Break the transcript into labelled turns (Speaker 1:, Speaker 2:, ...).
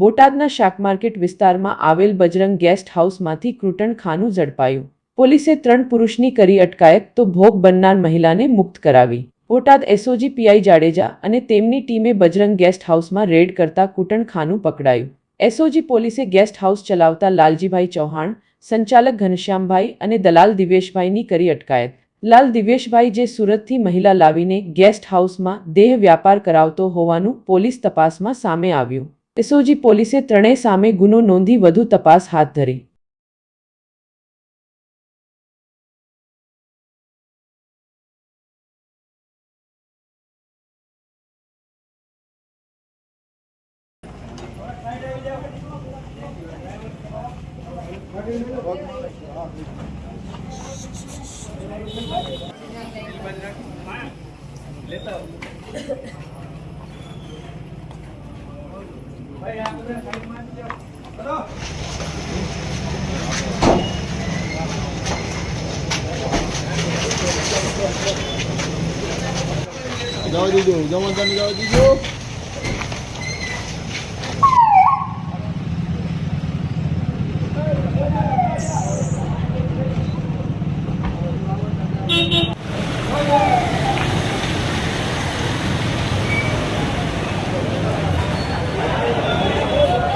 Speaker 1: બોટાદના શાક માર્કેટ વિસ્તારમાં આવેલ બજરંગ ગેસ્ટ હાઉસમાંથી કૃટણ ખાનું ઝડપાયું. પોલીસે ત્રણ પુરુષની કરી અટકાયત તો ભોગ બનનાર મહિલાને મુક્ત કરાવી. બોટાદ એસઓજી પીઆઈ જાડેજા અને તેમની ટીમે બજરંગ ગેસ્ટ હાઉસમાં રેડ કરતા કૂટણ ખાનું પકડાયું. એસઓજી પોલીસે ગેસ્ટ હાઉસ ચલાવતા લાલજીભાઈ ચૌહાણ, સંચાલક ઘનશ્યામભાઈ અને દલાલ દિવેશભાઈની કરી અટકાયત. લાલ દિવેશભાઈ જે સુરતથી મહિલા લાવીને ગેસ્ટ હાઉસમાં દેહ વ્યાપાર કરાવતો હોવાનું પોલીસ તપાસમાં સામે આવ્યું. એસઓજી પોલીસે ત્રણેય સામે ગુનો નોંધી વધુ તપાસ હાથ ધરી.
Speaker 2: જવા દીધો જમા તને જવા દીધો